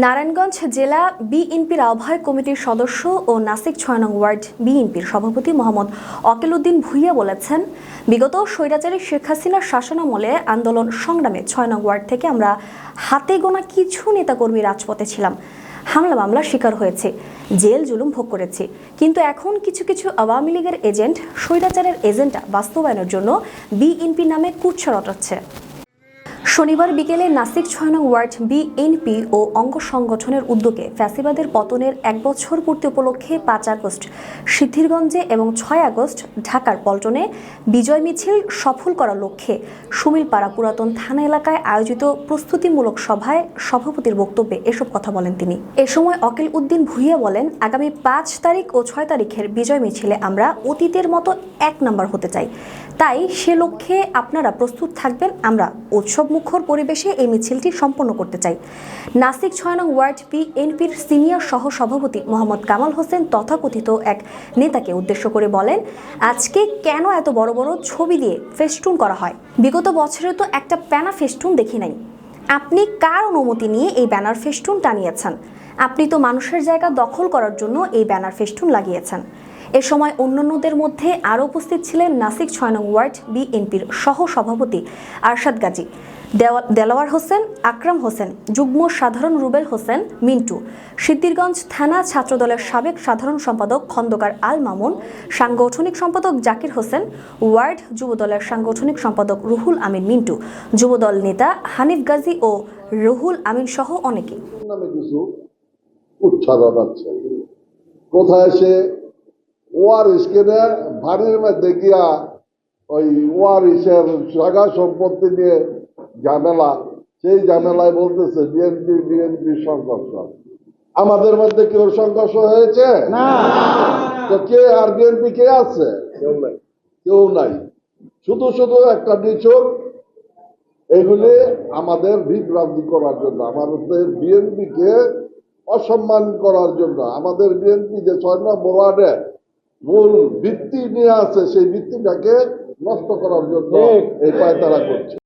নারায়ণগঞ্জ জেলা বিএনপির আহ্বায়ক কমিটির সদস্য ও নাসিক ছয় নং ওয়ার্ড বিএনপির সভাপতি মোহাম্মদ অকিলউদ্দিন ভুইয়া বলেছেন, বিগত স্বৈরাচারী শেখ হাসিনার শাসনামলে আন্দোলন সংগ্রামে ছয় নং ওয়ার্ড থেকে আমরা হাতে গোনা কিছু নেতাকর্মী রাজপথে ছিলাম। হামলা মামলা শিকার হয়েছে, জেল জুলুম ভোগ করেছি। কিন্তু এখন কিছু কিছু আওয়ামী লীগের এজেন্ট, স্বৈরাচারের এজেন্ডা বাস্তবায়নের জন্য বিএনপি নামে কুৎসা রটাচ্ছে। শনিবার বিকেলে নাসিক ছয় নং ওয়ার্ড বিএনপি ও অঙ্গ সংগঠনের উদ্যোগে ফ্যাসিবাদের পতনের এক বছর পূর্তি উপলক্ষে পাঁচ আগস্ট সিদ্ধিরগঞ্জে এবং ছয় আগস্ট ঢাকার পল্টনে বিজয় মিছিল সফল করার লক্ষ্যে সুমিলপাড়া পুরাতন থানা এলাকায় আয়োজিত প্রস্তুতিমূলক সভায় সভাপতির বক্তব্যে এসব কথা বলেন তিনি। এ সময় অকিল উদ্দিন ভুইয়া বলেন, আগামী পাঁচ তারিখ ও ছয় তারিখের বিজয় মিছিলে আমরা অতীতের মতো এক নম্বর হতে চাই। তাই সে লক্ষ্যে আপনারা প্রস্তুত থাকবেন, আমরা উৎসব মুখর পরিবেশে এই মিছিলটি সম্পন্ন করতে চাই। নাসিক ছয় নং ওয়ার্ড বিএনপির সিনিয়র সহ সভাপতি মোহাম্মদ কামাল হোসেন তথাকথিত এক নেতাকে উদ্দেশ্য করে বলেন, আজকে কেন এত বড় বড় ছবি দিয়ে ফেস্টুন করা হয়? বিগত বছরে তো একটা প্যানা ফেস্টুন দেখি নাই। আপনি কার অনুমতি নিয়ে এই ব্যানার ফেস্টুন টানিয়েছেন? আপনি তো মানুষের জায়গা দখল করার জন্য এই ব্যানার ফেস্টুন লাগিয়েছেন। এ সময় অন্যান্যদের মধ্যে আরও উপস্থিত ছিলেন নাসিক ছয় নং ওয়ার্ড, বিএনপির সহ সভাপতি আরশাদ গাজী দেলোয়ার হোসেন, আকরাম হোসেন, যুগ্ম সাধারণ রুবেল হোসেন, মিন্টু, সিদ্দিরগঞ্জ থানা ছাত্রদলের সাবেক সাধারণ সম্পাদক খন্দকার আল মামুন, সাংগঠনিক সম্পাদক জাকির হোসেন, ওয়ার্ড যুবদলের সাংগঠনিক সম্পাদক রুহুল আমিন মিন্টু, যুবদল নেতা হানিফ গাজী ও রুহুল আমিন সহ অনেকে। কোথায় সে ওয়ারিসকে বাড়ির মধ্যে গিয়া ওই ওয়ারিসের জায়গা সম্পত্তি নিয়ে ঝামেলা। সেই ঝামেলায় বলতেছে বিএনপি বিএনপি সংঘর্ষ। আমাদের মধ্যে কেউ সংঘর্ষ হয়েছে? তো কে আর বিএনপি কে আছে? কেউ নাই। শুধু শুধু একটা নিচক এগুলি আমাদের বিভ্রান্তি করার জন্য আমাদের বিএনপিকে অসম্মান করার জন্য। আমাদের বিএনপি যে ছয় নম্বর ওয়ার্ডে মূল ভিত্তি নিয়ে আছে সেই ভিত্তিটাকে নষ্ট করার জন্য এই পায়তারা করছে।